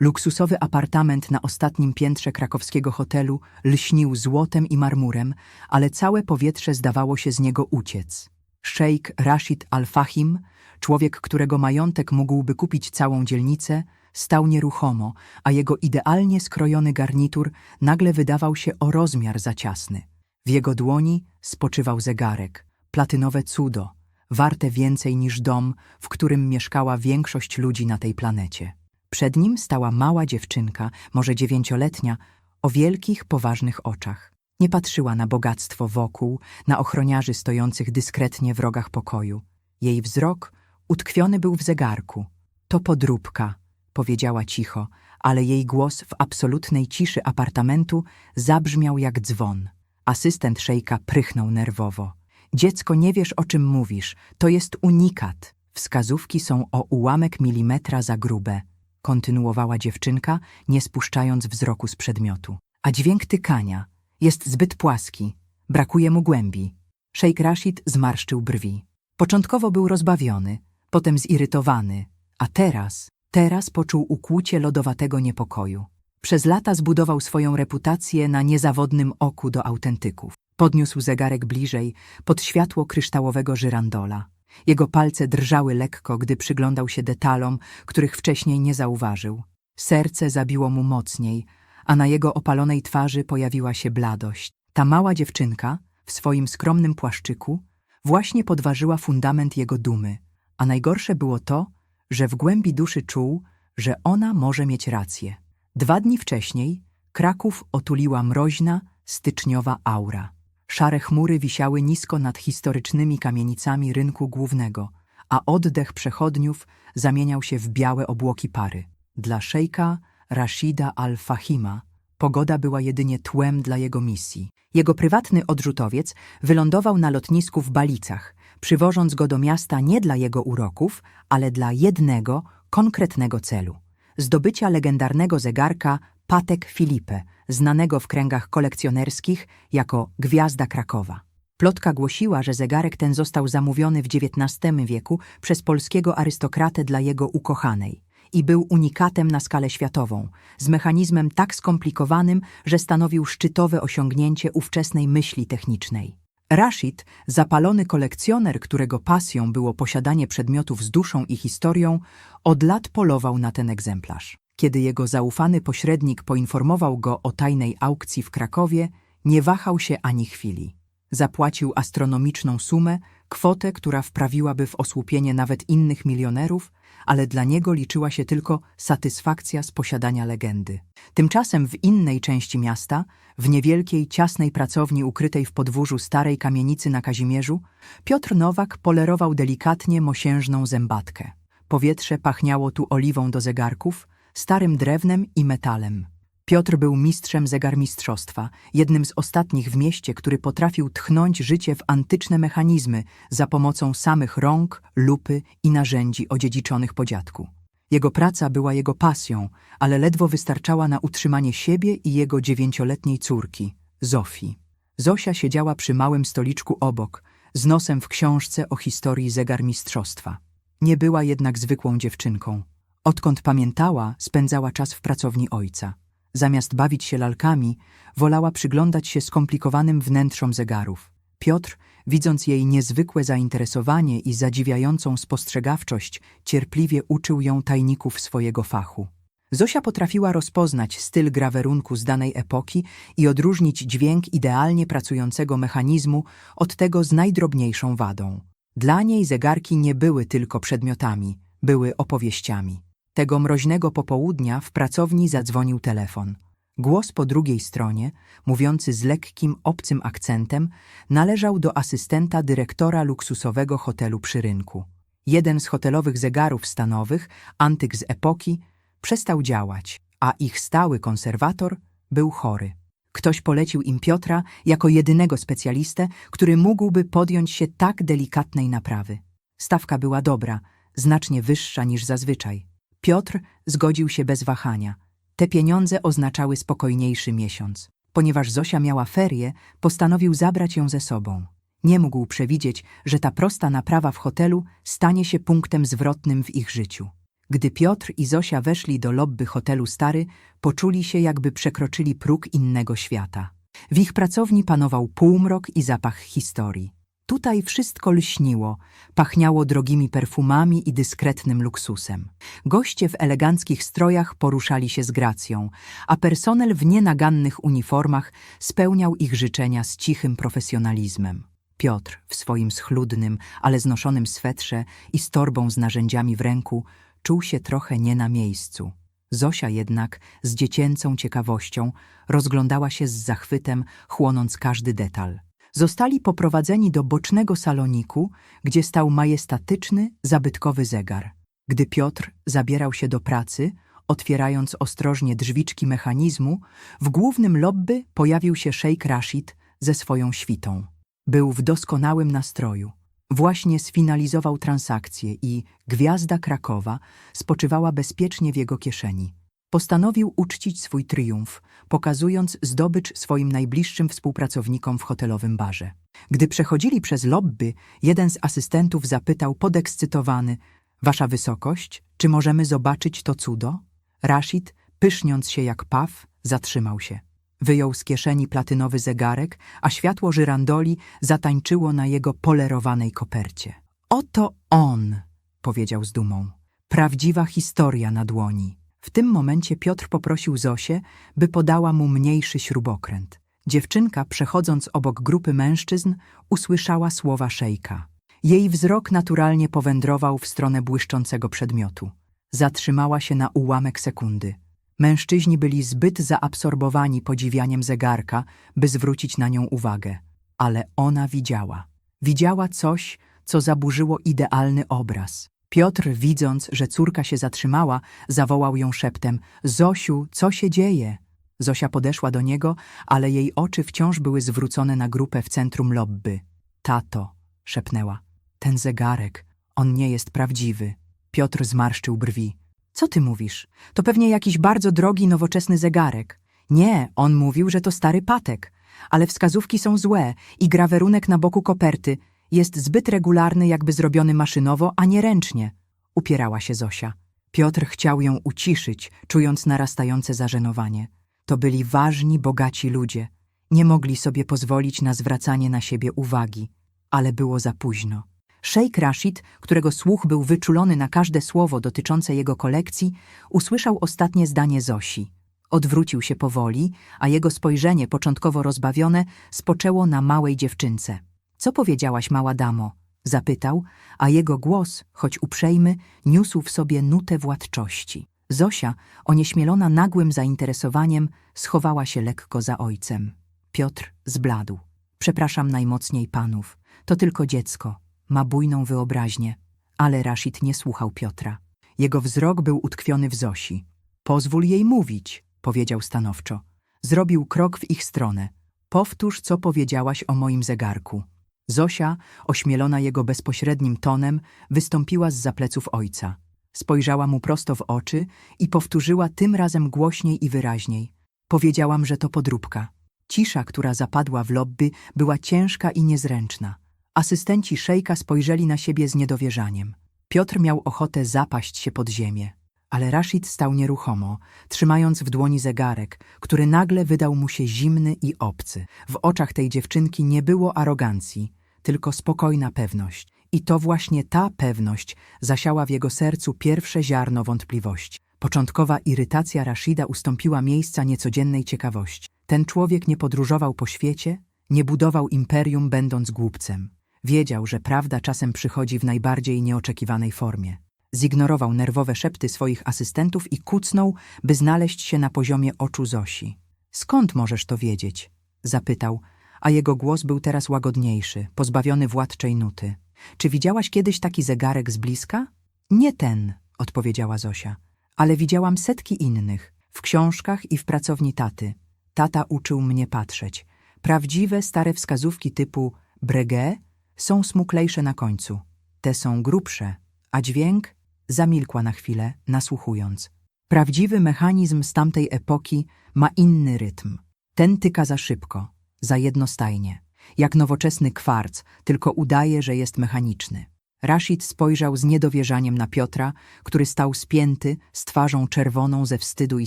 Luksusowy apartament na ostatnim piętrze krakowskiego hotelu lśnił złotem i marmurem, ale całe powietrze zdawało się z niego uciec. Szejk Rashid Al-Fahim, człowiek, którego majątek mógłby kupić całą dzielnicę, stał nieruchomo, a jego idealnie skrojony garnitur nagle wydawał się o rozmiar za ciasny. W jego dłoni spoczywał zegarek, platynowe cudo, warte więcej niż dom, w którym mieszkała większość ludzi na tej planecie. Przed nim stała mała dziewczynka, może dziewięcioletnia, o wielkich, poważnych oczach. Nie patrzyła na bogactwo wokół, na ochroniarzy stojących dyskretnie w rogach pokoju. Jej wzrok utkwiony był w zegarku. To podróbka, powiedziała cicho, ale jej głos w absolutnej ciszy apartamentu zabrzmiał jak dzwon. Asystent szejka prychnął nerwowo. Dziecko, nie wiesz o czym mówisz, to jest unikat. Wskazówki są o ułamek milimetra za grube, kontynuowała dziewczynka, nie spuszczając wzroku z przedmiotu. A dźwięk tykania jest zbyt płaski, brakuje mu głębi. Szejk Rashid zmarszczył brwi. Początkowo był rozbawiony, potem zirytowany, a teraz, teraz poczuł ukłucie lodowatego niepokoju. Przez lata zbudował swoją reputację na niezawodnym oku do autentyków. Podniósł zegarek bliżej, pod światło kryształowego żyrandola. Jego palce drżały lekko, gdy przyglądał się detalom, których wcześniej nie zauważył. Serce zabiło mu mocniej, a na jego opalonej twarzy pojawiła się bladość. Ta mała dziewczynka, w swoim skromnym płaszczyku, właśnie podważyła fundament jego dumy, a najgorsze było to, że w głębi duszy czuł, że ona może mieć rację. Dwa dni wcześniej Kraków otuliła mroźna, styczniowa aura. Szare chmury wisiały nisko nad historycznymi kamienicami rynku głównego, a oddech przechodniów zamieniał się w białe obłoki pary. Dla szejka Rashida al-Fahima pogoda była jedynie tłem dla jego misji. Jego prywatny odrzutowiec wylądował na lotnisku w Balicach, przywożąc go do miasta nie dla jego uroków, ale dla jednego, konkretnego celu zdobycia legendarnego zegarka Patek Filipe, znanego w kręgach kolekcjonerskich jako Gwiazda Krakowa. Plotka głosiła, że zegarek ten został zamówiony w XIX wieku przez polskiego arystokratę dla jego ukochanej i był unikatem na skalę światową, z mechanizmem tak skomplikowanym, że stanowił szczytowe osiągnięcie ówczesnej myśli technicznej. Rashid, zapalony kolekcjoner, którego pasją było posiadanie przedmiotów z duszą i historią, od lat polował na ten egzemplarz. Kiedy jego zaufany pośrednik poinformował go o tajnej aukcji w Krakowie, nie wahał się ani chwili. Zapłacił astronomiczną sumę, kwotę, która wprawiłaby w osłupienie nawet innych milionerów, ale dla niego liczyła się tylko satysfakcja z posiadania legendy. Tymczasem w innej części miasta, w niewielkiej, ciasnej pracowni ukrytej w podwórzu starej kamienicy na Kazimierzu, Piotr Nowak polerował delikatnie mosiężną zębatkę. Powietrze pachniało tu oliwą do zegarków, starym drewnem i metalem. Piotr był mistrzem zegarmistrzostwa, jednym z ostatnich w mieście, który potrafił tchnąć życie w antyczne mechanizmy za pomocą samych rąk, lupy i narzędzi odziedziczonych po dziadku. Jego praca była jego pasją, ale ledwo wystarczała na utrzymanie siebie i jego dziewięcioletniej córki, Zofii. Zosia siedziała przy małym stoliczku obok, z nosem w książce o historii zegarmistrzostwa. Nie była jednak zwykłą dziewczynką. Odkąd pamiętała, spędzała czas w pracowni ojca. Zamiast bawić się lalkami, wolała przyglądać się skomplikowanym wnętrzom zegarów. Piotr, widząc jej niezwykłe zainteresowanie i zadziwiającą spostrzegawczość, cierpliwie uczył ją tajników swojego fachu. Zosia potrafiła rozpoznać styl grawerunku z danej epoki i odróżnić dźwięk idealnie pracującego mechanizmu od tego z najdrobniejszą wadą. Dla niej zegarki nie były tylko przedmiotami, były opowieściami. Tego mroźnego popołudnia w pracowni zadzwonił telefon. Głos po drugiej stronie, mówiący z lekkim, obcym akcentem, należał do asystenta dyrektora luksusowego hotelu przy rynku. Jeden z hotelowych zegarów stanowych, antyk z epoki, przestał działać, a ich stały konserwator był chory. Ktoś polecił im Piotra jako jedynego specjalistę, który mógłby podjąć się tak delikatnej naprawy. Stawka była dobra, znacznie wyższa niż zazwyczaj. Piotr zgodził się bez wahania. Te pieniądze oznaczały spokojniejszy miesiąc. Ponieważ Zosia miała ferie, postanowił zabrać ją ze sobą. Nie mógł przewidzieć, że ta prosta naprawa w hotelu stanie się punktem zwrotnym w ich życiu. Gdy Piotr i Zosia weszli do lobby hotelu Stary, poczuli się, jakby przekroczyli próg innego świata. W ich pracowni panował półmrok i zapach historii. Tutaj wszystko lśniło, pachniało drogimi perfumami i dyskretnym luksusem. Goście w eleganckich strojach poruszali się z gracją, a personel w nienagannych uniformach spełniał ich życzenia z cichym profesjonalizmem. Piotr w swoim schludnym, ale znoszonym swetrze i z torbą z narzędziami w ręku czuł się trochę nie na miejscu. Zosia jednak z dziecięcą ciekawością rozglądała się z zachwytem, chłonąc każdy detal. Zostali poprowadzeni do bocznego saloniku, gdzie stał majestatyczny, zabytkowy zegar. Gdy Piotr zabierał się do pracy, otwierając ostrożnie drzwiczki mechanizmu, w głównym lobby pojawił się szejk Rashid ze swoją świtą. Był w doskonałym nastroju. Właśnie sfinalizował transakcję i gwiazda Krakowa spoczywała bezpiecznie w jego kieszeni. Postanowił uczcić swój triumf, pokazując zdobycz swoim najbliższym współpracownikom w hotelowym barze. Gdy przechodzili przez lobby, jeden z asystentów zapytał podekscytowany Wasza wysokość, czy możemy zobaczyć to cudo? Rashid, pyszniąc się jak paw, zatrzymał się. Wyjął z kieszeni platynowy zegarek, a światło żyrandoli zatańczyło na jego polerowanej kopercie. Oto on, powiedział z dumą. Prawdziwa historia na dłoni. W tym momencie Piotr poprosił Zosię, by podała mu mniejszy śrubokręt. Dziewczynka, przechodząc obok grupy mężczyzn, usłyszała słowa szejka. Jej wzrok naturalnie powędrował w stronę błyszczącego przedmiotu. Zatrzymała się na ułamek sekundy. Mężczyźni byli zbyt zaabsorbowani podziwianiem zegarka, by zwrócić na nią uwagę. Ale ona widziała. Widziała coś, co zaburzyło idealny obraz. Piotr, widząc, że córka się zatrzymała, zawołał ją szeptem – Zosiu, co się dzieje? Zosia podeszła do niego, ale jej oczy wciąż były zwrócone na grupę w centrum lobby. Tato, szepnęła. Ten zegarek, on nie jest prawdziwy. Piotr zmarszczył brwi. Co ty mówisz? To pewnie jakiś bardzo drogi, nowoczesny zegarek. Nie, on mówił, że to stary patek. Ale wskazówki są złe i grawerunek na boku koperty jest zbyt regularny, jakby zrobiony maszynowo, a nie ręcznie. Upierała się Zosia. Piotr chciał ją uciszyć, czując narastające zażenowanie. To byli ważni, bogaci ludzie. Nie mogli sobie pozwolić na zwracanie na siebie uwagi. Ale było za późno. Szejk Rashid, którego słuch był wyczulony na każde słowo dotyczące jego kolekcji, usłyszał ostatnie zdanie Zosi. Odwrócił się powoli, a jego spojrzenie, początkowo rozbawione, spoczęło na małej dziewczynce. Co powiedziałaś, mała damo? Zapytał, a jego głos, choć uprzejmy, niósł w sobie nutę władczości. Zosia, onieśmielona nagłym zainteresowaniem, schowała się lekko za ojcem. Piotr zbladł. Przepraszam najmocniej panów. To tylko dziecko. Ma bujną wyobraźnię. Ale Rashid nie słuchał Piotra. Jego wzrok był utkwiony w Zosi. Pozwól jej mówić, powiedział stanowczo. Zrobił krok w ich stronę. Powtórz, co powiedziałaś o moim zegarku. Zosia, ośmielona jego bezpośrednim tonem, wystąpiła z zapleców ojca. Spojrzała mu prosto w oczy i powtórzyła tym razem głośniej i wyraźniej. Powiedziałam, że to podróbka. Cisza, która zapadła w lobby, była ciężka i niezręczna. Asystenci szejka spojrzeli na siebie z niedowierzaniem. Piotr miał ochotę zapaść się pod ziemię. Ale Rashid stał nieruchomo, trzymając w dłoni zegarek, który nagle wydał mu się zimny i obcy. W oczach tej dziewczynki nie było arogancji, tylko spokojna pewność. I to właśnie ta pewność zasiała w jego sercu pierwsze ziarno wątpliwości. Początkowa irytacja Rashida ustąpiła miejsca niecodziennej ciekawości. Ten człowiek nie podróżował po świecie, nie budował imperium będąc głupcem. Wiedział, że prawda czasem przychodzi w najbardziej nieoczekiwanej formie. Zignorował nerwowe szepty swoich asystentów i kucnął, by znaleźć się na poziomie oczu Zosi. Skąd możesz to wiedzieć? zapytał, a jego głos był teraz łagodniejszy, pozbawiony władczej nuty. Czy widziałaś kiedyś taki zegarek z bliska? Nie ten, odpowiedziała Zosia, ale widziałam setki innych, w książkach i w pracowni taty. Tata uczył mnie patrzeć. Prawdziwe, stare wskazówki typu Breguet są smuklejsze na końcu. Te są grubsze, a dźwięk zamilkła na chwilę, nasłuchując. Prawdziwy mechanizm z tamtej epoki ma inny rytm. Ten tyka za szybko, za jednostajnie. Jak nowoczesny kwarc, tylko udaje, że jest mechaniczny. Rashid spojrzał z niedowierzaniem na Piotra, który stał spięty, z twarzą czerwoną ze wstydu i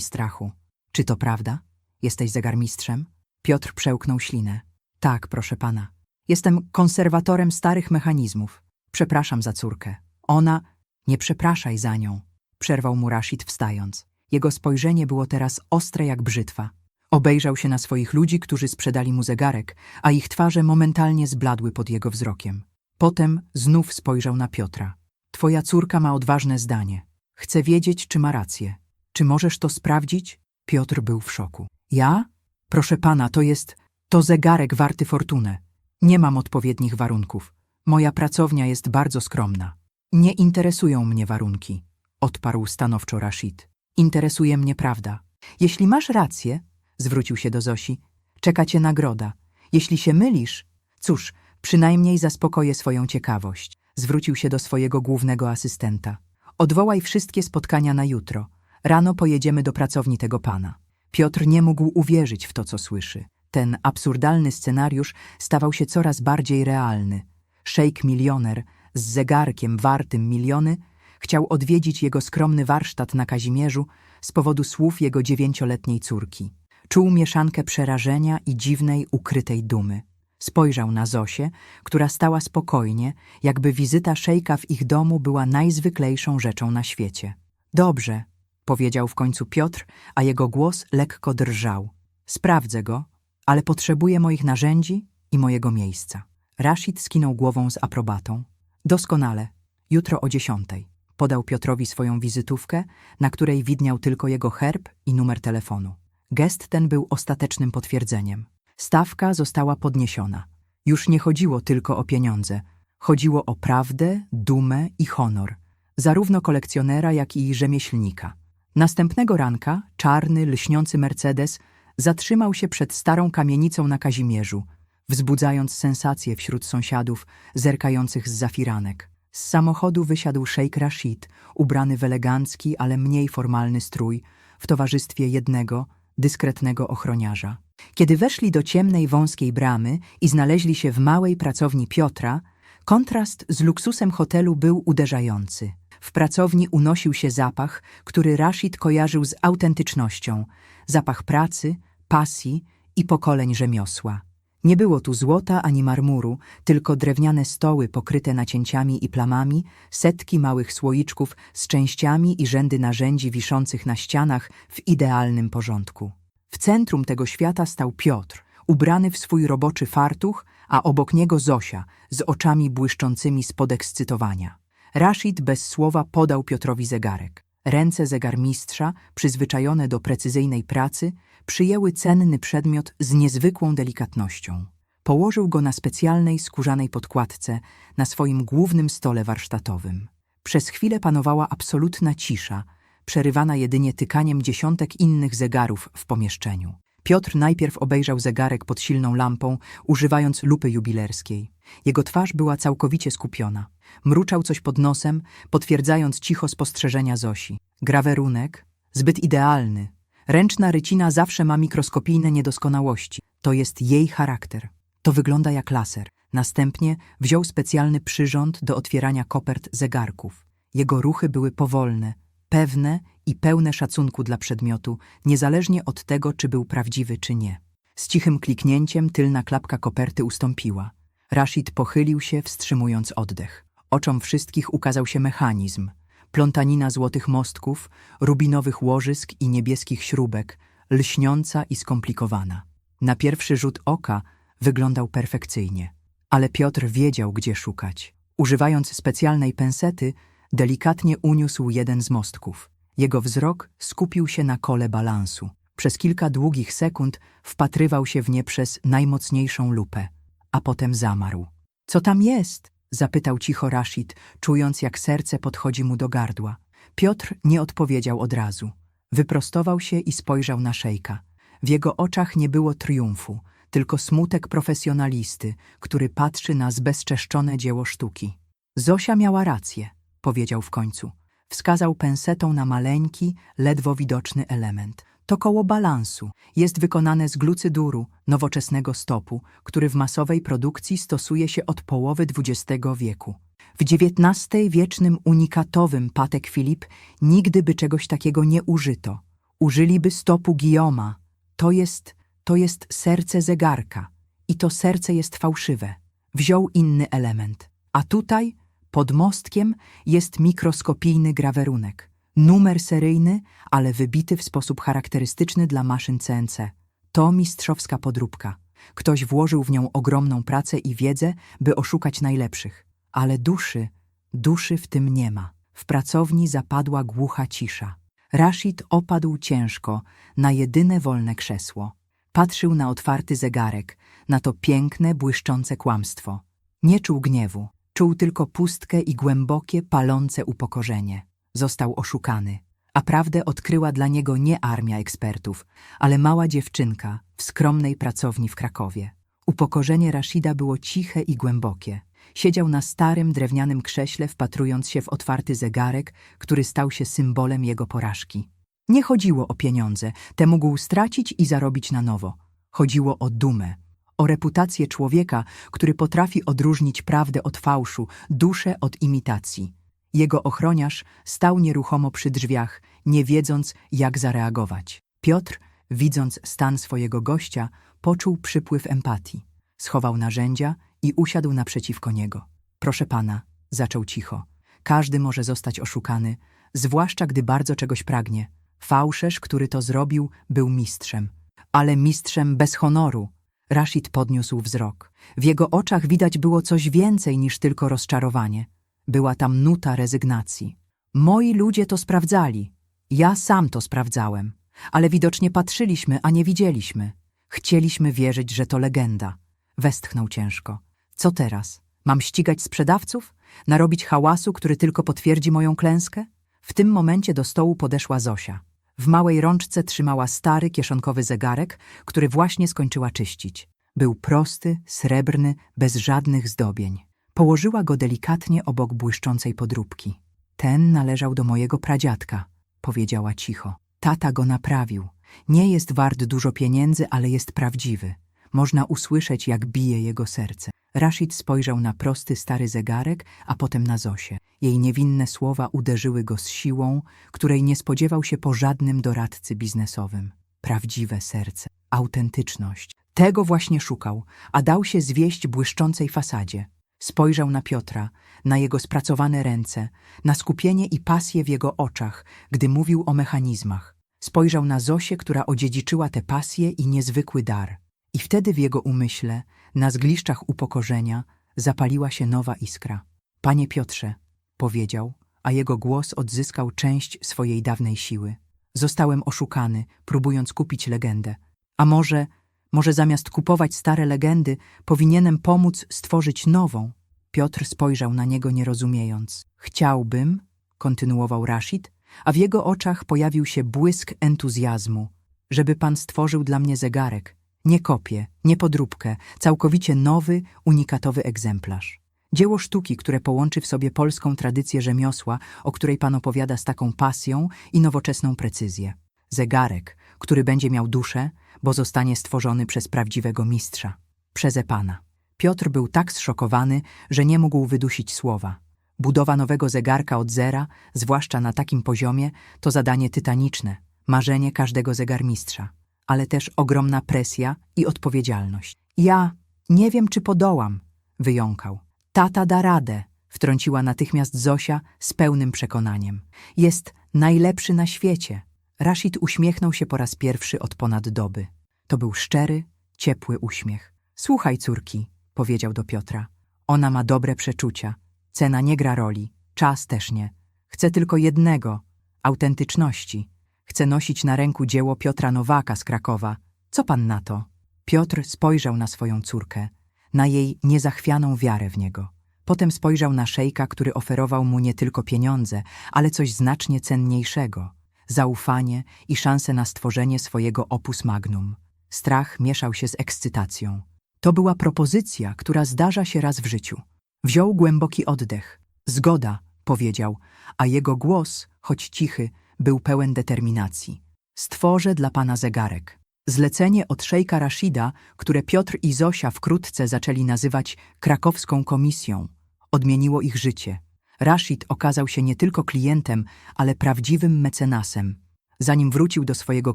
strachu. Czy to prawda? Jesteś zegarmistrzem? Piotr przełknął ślinę. Tak, proszę pana. Jestem konserwatorem starych mechanizmów. Przepraszam za córkę. Ona... Nie przepraszaj za nią. Przerwał mu Rashid wstając. Jego spojrzenie było teraz ostre jak brzytwa. Obejrzał się na swoich ludzi, którzy sprzedali mu zegarek, a ich twarze momentalnie zbladły pod jego wzrokiem. Potem znów spojrzał na Piotra. Twoja córka ma odważne zdanie. Chcę wiedzieć, czy ma rację. Czy możesz to sprawdzić? Piotr był w szoku. Ja? Proszę pana, to jest... To zegarek warty fortunę. Nie mam odpowiednich warunków. Moja pracownia jest bardzo skromna. Nie interesują mnie warunki, odparł stanowczo Rashid. Interesuje mnie prawda. Jeśli masz rację, zwrócił się do Zosi, czeka cię nagroda. Jeśli się mylisz, cóż, przynajmniej zaspokoję swoją ciekawość. Zwrócił się do swojego głównego asystenta. Odwołaj wszystkie spotkania na jutro. Rano pojedziemy do pracowni tego pana. Piotr nie mógł uwierzyć w to, co słyszy. Ten absurdalny scenariusz stawał się coraz bardziej realny. Szejk milioner z zegarkiem wartym miliony chciał odwiedzić jego skromny warsztat na Kazimierzu z powodu słów jego dziewięcioletniej córki. Czuł mieszankę przerażenia i dziwnej, ukrytej dumy. Spojrzał na Zosię, która stała spokojnie, jakby wizyta szejka w ich domu była najzwyklejszą rzeczą na świecie. Dobrze, powiedział w końcu Piotr, a jego głos lekko drżał. Sprawdzę go, ale potrzebuję moich narzędzi i mojego miejsca. Rashid skinął głową z aprobatą. Doskonale. Jutro o dziesiątej. Podał Piotrowi swoją wizytówkę, na której widniał tylko jego herb i numer telefonu. Gest ten był ostatecznym potwierdzeniem. Stawka została podniesiona. Już nie chodziło tylko o pieniądze. Chodziło o prawdę, dumę i honor. Zarówno kolekcjonera, jak i rzemieślnika. Następnego ranka czarny, lśniący Mercedes zatrzymał się przed starą kamienicą na Kazimierzu, wzbudzając sensację wśród sąsiadów zerkających z zafiranek. Z samochodu wysiadł szejk Rashid, ubrany w elegancki, ale mniej formalny strój, w towarzystwie jednego, dyskretnego ochroniarza. Kiedy weszli do ciemnej, wąskiej bramy i znaleźli się w małej pracowni Piotra, kontrast z luksusem hotelu był uderzający. W pracowni unosił się zapach, który Rashid kojarzył z autentycznością, zapach pracy, pasji i pokoleń rzemiosła. Nie było tu złota ani marmuru, tylko drewniane stoły pokryte nacięciami i plamami, setki małych słoiczków z częściami i rzędy narzędzi wiszących na ścianach w idealnym porządku. W centrum tego świata stał Piotr, ubrany w swój roboczy fartuch, a obok niego Zosia, z oczami błyszczącymi z podekscytowania. Rashid bez słowa podał Piotrowi zegarek. Ręce zegarmistrza, przyzwyczajone do precyzyjnej pracy, przyjęły cenny przedmiot z niezwykłą delikatnością. Położył go na specjalnej skórzanej podkładce na swoim głównym stole warsztatowym. Przez chwilę panowała absolutna cisza, przerywana jedynie tykaniem dziesiątek innych zegarów w pomieszczeniu. Piotr najpierw obejrzał zegarek pod silną lampą, używając lupy jubilerskiej. Jego twarz była całkowicie skupiona. Mruczał coś pod nosem, potwierdzając cicho spostrzeżenia Zosi. Grawerunek, zbyt idealny. Ręczna rycina zawsze ma mikroskopijne niedoskonałości. To jest jej charakter. To wygląda jak laser. Następnie wziął specjalny przyrząd do otwierania kopert zegarków. Jego ruchy były powolne, pewne i pełne szacunku dla przedmiotu, niezależnie od tego, czy był prawdziwy, czy nie. Z cichym kliknięciem tylna klapka koperty ustąpiła. Rashid pochylił się, wstrzymując oddech. Oczom wszystkich ukazał się mechanizm. Plątanina złotych mostków, rubinowych łożysk i niebieskich śrubek, lśniąca i skomplikowana. Na pierwszy rzut oka wyglądał perfekcyjnie. Ale Piotr wiedział, gdzie szukać. Używając specjalnej pensety, delikatnie uniósł jeden z mostków. Jego wzrok skupił się na kole balansu. Przez kilka długich sekund wpatrywał się w nie przez najmocniejszą lupę, a potem zamarł. Co tam jest? Zapytał cicho Rashid, czując jak serce podchodzi mu do gardła. Piotr nie odpowiedział od razu. Wyprostował się i spojrzał na szejka. W jego oczach nie było triumfu, tylko smutek profesjonalisty, który patrzy na zbezczeszczone dzieło sztuki. Zosia miała rację, powiedział w końcu. Wskazał pensetą na maleńki, ledwo widoczny element. To koło balansu. Jest wykonane z glucyduru, nowoczesnego stopu, który w masowej produkcji stosuje się od połowy XX wieku. W XIX wiecznym unikatowym Patek Filip nigdy by czegoś takiego nie użyto. Użyliby stopu Guillaume'a. To jest, to jest serce zegarka. I to serce jest fałszywe. Wziął inny element. A tutaj, pod mostkiem, jest mikroskopijny grawerunek. Numer seryjny, ale wybity w sposób charakterystyczny dla maszyn CNC. To mistrzowska podróbka. Ktoś włożył w nią ogromną pracę i wiedzę, by oszukać najlepszych. Ale duszy, duszy w tym nie ma. W pracowni zapadła głucha cisza. Rashid opadł ciężko na jedyne wolne krzesło. Patrzył na otwarty zegarek, na to piękne, błyszczące kłamstwo. Nie czuł gniewu, czuł tylko pustkę i głębokie, palące upokorzenie. Został oszukany, a prawdę odkryła dla niego nie armia ekspertów, ale mała dziewczynka w skromnej pracowni w Krakowie. Upokorzenie Rashida było ciche i głębokie. Siedział na starym, drewnianym krześle, wpatrując się w otwarty zegarek, który stał się symbolem jego porażki. Nie chodziło o pieniądze, te mógł stracić i zarobić na nowo. Chodziło o dumę, o reputację człowieka, który potrafi odróżnić prawdę od fałszu, duszę od imitacji. Jego ochroniarz stał nieruchomo przy drzwiach, nie wiedząc, jak zareagować. Piotr, widząc stan swojego gościa, poczuł przypływ empatii. Schował narzędzia i usiadł naprzeciwko niego. Proszę pana, zaczął cicho. Każdy może zostać oszukany, zwłaszcza gdy bardzo czegoś pragnie. Fałszerz, który to zrobił, był mistrzem. Ale mistrzem bez honoru. Rashid podniósł wzrok. W jego oczach widać było coś więcej niż tylko rozczarowanie. Była tam nuta rezygnacji. Moi ludzie to sprawdzali. Ja sam to sprawdzałem. Ale widocznie patrzyliśmy, a nie widzieliśmy. Chcieliśmy wierzyć, że to legenda. Westchnął ciężko. Co teraz? Mam ścigać sprzedawców? Narobić hałasu, który tylko potwierdzi moją klęskę? W tym momencie do stołu podeszła Zosia. W małej rączce trzymała stary, kieszonkowy zegarek, który właśnie skończyła czyścić. Był prosty, srebrny, bez żadnych zdobień. Położyła go delikatnie obok błyszczącej podróbki. Ten należał do mojego pradziadka, powiedziała cicho. Tata go naprawił. Nie jest wart dużo pieniędzy, ale jest prawdziwy. Można usłyszeć, jak bije jego serce. Rashid spojrzał na prosty, stary zegarek, a potem na Zosię. Jej niewinne słowa uderzyły go z siłą, której nie spodziewał się po żadnym doradcy biznesowym. Prawdziwe serce, autentyczność. Tego właśnie szukał, a dał się zwieść błyszczącej fasadzie. Spojrzał na Piotra, na jego spracowane ręce, na skupienie i pasję w jego oczach, gdy mówił o mechanizmach. Spojrzał na Zosię, która odziedziczyła tę pasję i niezwykły dar. I wtedy w jego umyśle, na zgliszczach upokorzenia, zapaliła się nowa iskra. Panie Piotrze, powiedział, a jego głos odzyskał część swojej dawnej siły. Zostałem oszukany, próbując kupić legendę. A może, może zamiast kupować stare legendy, powinienem pomóc stworzyć nową? Piotr spojrzał na niego nie rozumiejąc. Chciałbym, kontynuował Rashid, a w jego oczach pojawił się błysk entuzjazmu, żeby pan stworzył dla mnie zegarek, nie kopię, nie podróbkę, całkowicie nowy, unikatowy egzemplarz. Dzieło sztuki, które połączy w sobie polską tradycję rzemiosła, o której pan opowiada z taką pasją i nowoczesną precyzję. Zegarek, który będzie miał duszę, bo zostanie stworzony przez prawdziwego mistrza, przeze pana. Piotr był tak zszokowany, że nie mógł wydusić słowa. Budowa nowego zegarka od zera, zwłaszcza na takim poziomie, to zadanie tytaniczne, marzenie każdego zegarmistrza ale też ogromna presja i odpowiedzialność. Ja nie wiem, czy podołam, wyjąkał. Tata da radę, wtrąciła natychmiast Zosia z pełnym przekonaniem. Jest najlepszy na świecie. Rashid uśmiechnął się po raz pierwszy od ponad doby. To był szczery, ciepły uśmiech. Słuchaj, córki, powiedział do Piotra. Ona ma dobre przeczucia. Cena nie gra roli, czas też nie. Chcę tylko jednego autentyczności. Chce nosić na ręku dzieło Piotra Nowaka z Krakowa. Co pan na to? Piotr spojrzał na swoją córkę, na jej niezachwianą wiarę w niego. Potem spojrzał na szejka, który oferował mu nie tylko pieniądze, ale coś znacznie cenniejszego zaufanie i szansę na stworzenie swojego opus magnum. Strach mieszał się z ekscytacją. To była propozycja, która zdarza się raz w życiu. Wziął głęboki oddech. Zgoda, powiedział, a jego głos, choć cichy, był pełen determinacji. Stworzę dla pana zegarek. Zlecenie od szejka Rashida, które Piotr i Zosia wkrótce zaczęli nazywać krakowską komisją, odmieniło ich życie. Rashid okazał się nie tylko klientem, ale prawdziwym mecenasem. Zanim wrócił do swojego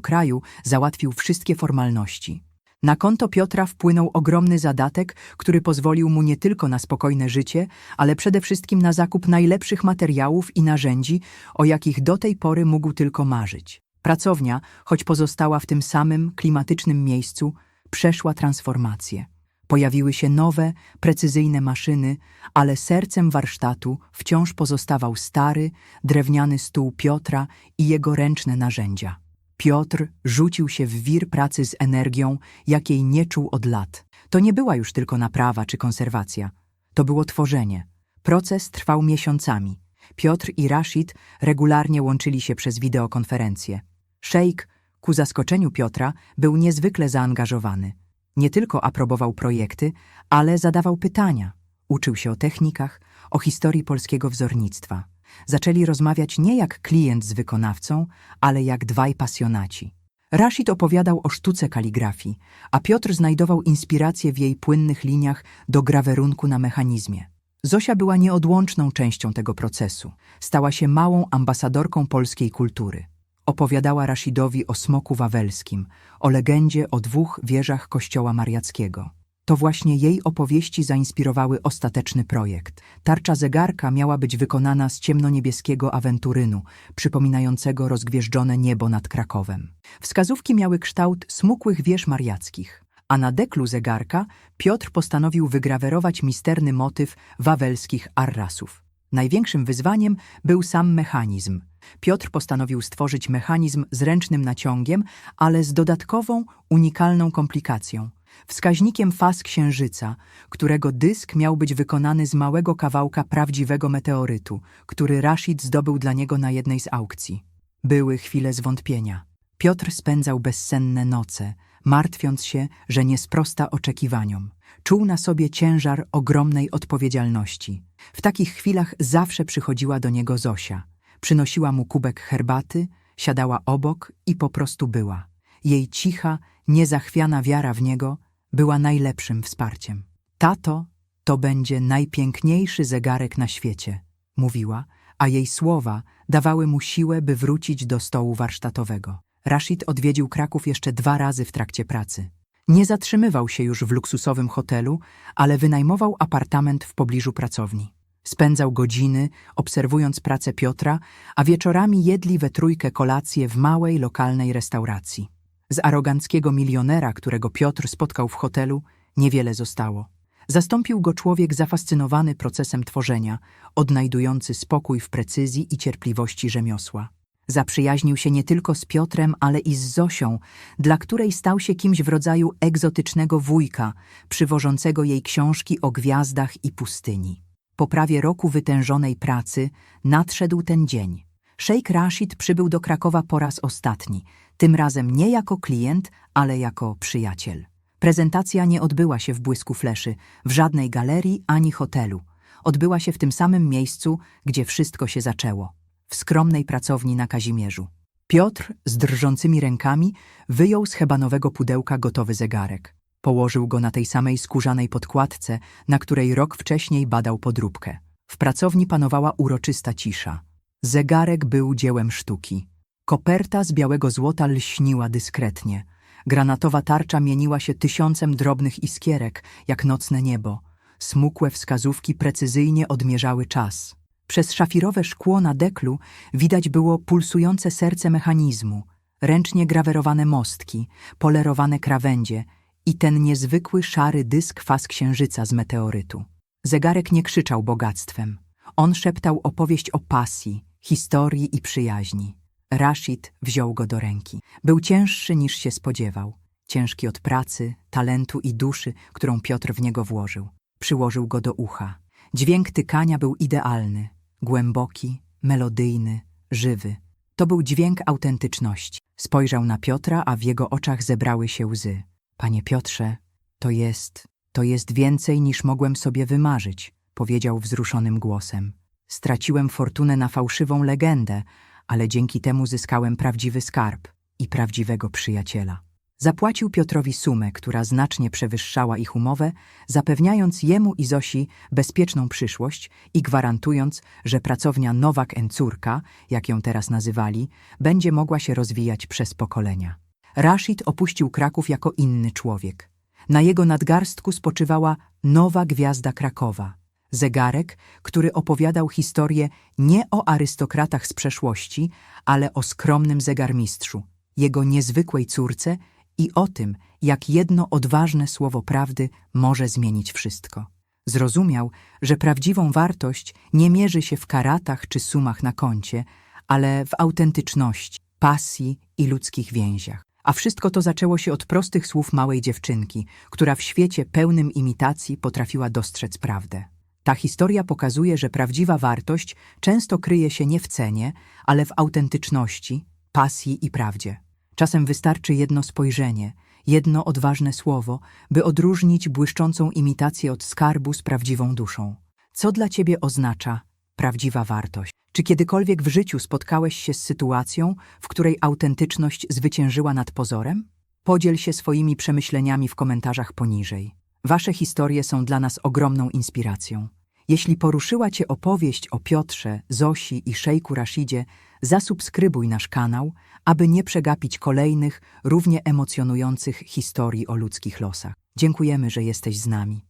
kraju, załatwił wszystkie formalności. Na konto Piotra wpłynął ogromny zadatek, który pozwolił mu nie tylko na spokojne życie, ale przede wszystkim na zakup najlepszych materiałów i narzędzi, o jakich do tej pory mógł tylko marzyć. Pracownia, choć pozostała w tym samym klimatycznym miejscu, przeszła transformację. Pojawiły się nowe, precyzyjne maszyny, ale sercem warsztatu wciąż pozostawał stary, drewniany stół Piotra i jego ręczne narzędzia. Piotr rzucił się w wir pracy z energią, jakiej nie czuł od lat. To nie była już tylko naprawa czy konserwacja. To było tworzenie. Proces trwał miesiącami. Piotr i Rashid regularnie łączyli się przez wideokonferencję. Szejk, ku zaskoczeniu Piotra, był niezwykle zaangażowany. Nie tylko aprobował projekty, ale zadawał pytania. Uczył się o technikach, o historii polskiego wzornictwa. Zaczęli rozmawiać nie jak klient z wykonawcą, ale jak dwaj pasjonaci. Rashid opowiadał o sztuce kaligrafii, a Piotr znajdował inspirację w jej płynnych liniach do grawerunku na mechanizmie. Zosia była nieodłączną częścią tego procesu. Stała się małą ambasadorką polskiej kultury. Opowiadała Rashidowi o smoku wawelskim, o legendzie o dwóch wieżach kościoła mariackiego. To właśnie jej opowieści zainspirowały ostateczny projekt. Tarcza zegarka miała być wykonana z ciemnoniebieskiego awenturynu, przypominającego rozgwieżdżone niebo nad Krakowem. Wskazówki miały kształt smukłych wież mariackich, a na deklu zegarka Piotr postanowił wygrawerować misterny motyw wawelskich arrasów. Największym wyzwaniem był sam mechanizm. Piotr postanowił stworzyć mechanizm z ręcznym naciągiem, ale z dodatkową, unikalną komplikacją – wskaźnikiem faz księżyca, którego dysk miał być wykonany z małego kawałka prawdziwego meteorytu, który Rashid zdobył dla niego na jednej z aukcji. Były chwile zwątpienia. Piotr spędzał bezsenne noce, martwiąc się, że nie sprosta oczekiwaniom. Czuł na sobie ciężar ogromnej odpowiedzialności. W takich chwilach zawsze przychodziła do niego Zosia. Przynosiła mu kubek herbaty, siadała obok i po prostu była. Jej cicha, niezachwiana wiara w niego była najlepszym wsparciem. Tato, to będzie najpiękniejszy zegarek na świecie, mówiła, a jej słowa dawały mu siłę, by wrócić do stołu warsztatowego. Rashid odwiedził Kraków jeszcze dwa razy w trakcie pracy. Nie zatrzymywał się już w luksusowym hotelu, ale wynajmował apartament w pobliżu pracowni. Spędzał godziny, obserwując pracę Piotra, a wieczorami jedli we trójkę kolację w małej, lokalnej restauracji. Z aroganckiego milionera, którego Piotr spotkał w hotelu, niewiele zostało. Zastąpił go człowiek zafascynowany procesem tworzenia, odnajdujący spokój w precyzji i cierpliwości rzemiosła. Zaprzyjaźnił się nie tylko z Piotrem, ale i z Zosią, dla której stał się kimś w rodzaju egzotycznego wujka, przywożącego jej książki o gwiazdach i pustyni. Po prawie roku wytężonej pracy nadszedł ten dzień. Szejk Rashid przybył do Krakowa po raz ostatni, tym razem nie jako klient, ale jako przyjaciel. Prezentacja nie odbyła się w błysku fleszy, w żadnej galerii ani hotelu. Odbyła się w tym samym miejscu, gdzie wszystko się zaczęło w skromnej pracowni na Kazimierzu. Piotr z drżącymi rękami wyjął z hebanowego pudełka gotowy zegarek. Położył go na tej samej skórzanej podkładce, na której rok wcześniej badał podróbkę. W pracowni panowała uroczysta cisza. Zegarek był dziełem sztuki. Koperta z białego złota lśniła dyskretnie. Granatowa tarcza mieniła się tysiącem drobnych iskierek, jak nocne niebo. Smukłe wskazówki precyzyjnie odmierzały czas. Przez szafirowe szkło na deklu widać było pulsujące serce mechanizmu, ręcznie grawerowane mostki, polerowane krawędzie i ten niezwykły szary dysk faz księżyca z meteorytu. Zegarek nie krzyczał bogactwem. On szeptał opowieść o pasji, historii i przyjaźni. Rashid wziął go do ręki. Był cięższy niż się spodziewał. Ciężki od pracy, talentu i duszy, którą Piotr w niego włożył. Przyłożył go do ucha. Dźwięk tykania był idealny, głęboki, melodyjny, żywy. To był dźwięk autentyczności. Spojrzał na Piotra, a w jego oczach zebrały się łzy. Panie Piotrze, to jest, to jest więcej niż mogłem sobie wymarzyć, powiedział wzruszonym głosem. Straciłem fortunę na fałszywą legendę, ale dzięki temu zyskałem prawdziwy skarb i prawdziwego przyjaciela. Zapłacił Piotrowi sumę, która znacznie przewyższała ich umowę, zapewniając jemu i Zosi bezpieczną przyszłość i gwarantując, że pracownia Nowak Córka, jak ją teraz nazywali, będzie mogła się rozwijać przez pokolenia. Rashid opuścił Kraków jako inny człowiek. Na jego nadgarstku spoczywała nowa gwiazda Krakowa. Zegarek, który opowiadał historię nie o arystokratach z przeszłości, ale o skromnym zegarmistrzu, jego niezwykłej córce i o tym, jak jedno odważne słowo prawdy może zmienić wszystko. Zrozumiał, że prawdziwą wartość nie mierzy się w karatach czy sumach na koncie, ale w autentyczności, pasji i ludzkich więziach. A wszystko to zaczęło się od prostych słów małej dziewczynki, która w świecie pełnym imitacji potrafiła dostrzec prawdę. Ta historia pokazuje, że prawdziwa wartość często kryje się nie w cenie, ale w autentyczności, pasji i prawdzie. Czasem wystarczy jedno spojrzenie, jedno odważne słowo, by odróżnić błyszczącą imitację od skarbu z prawdziwą duszą. Co dla ciebie oznacza prawdziwa wartość? Czy kiedykolwiek w życiu spotkałeś się z sytuacją, w której autentyczność zwyciężyła nad pozorem? Podziel się swoimi przemyśleniami w komentarzach poniżej. Wasze historie są dla nas ogromną inspiracją. Jeśli poruszyła Cię opowieść o Piotrze, Zosi i szejku Rashidzie, zasubskrybuj nasz kanał, aby nie przegapić kolejnych, równie emocjonujących historii o ludzkich losach. Dziękujemy, że jesteś z nami.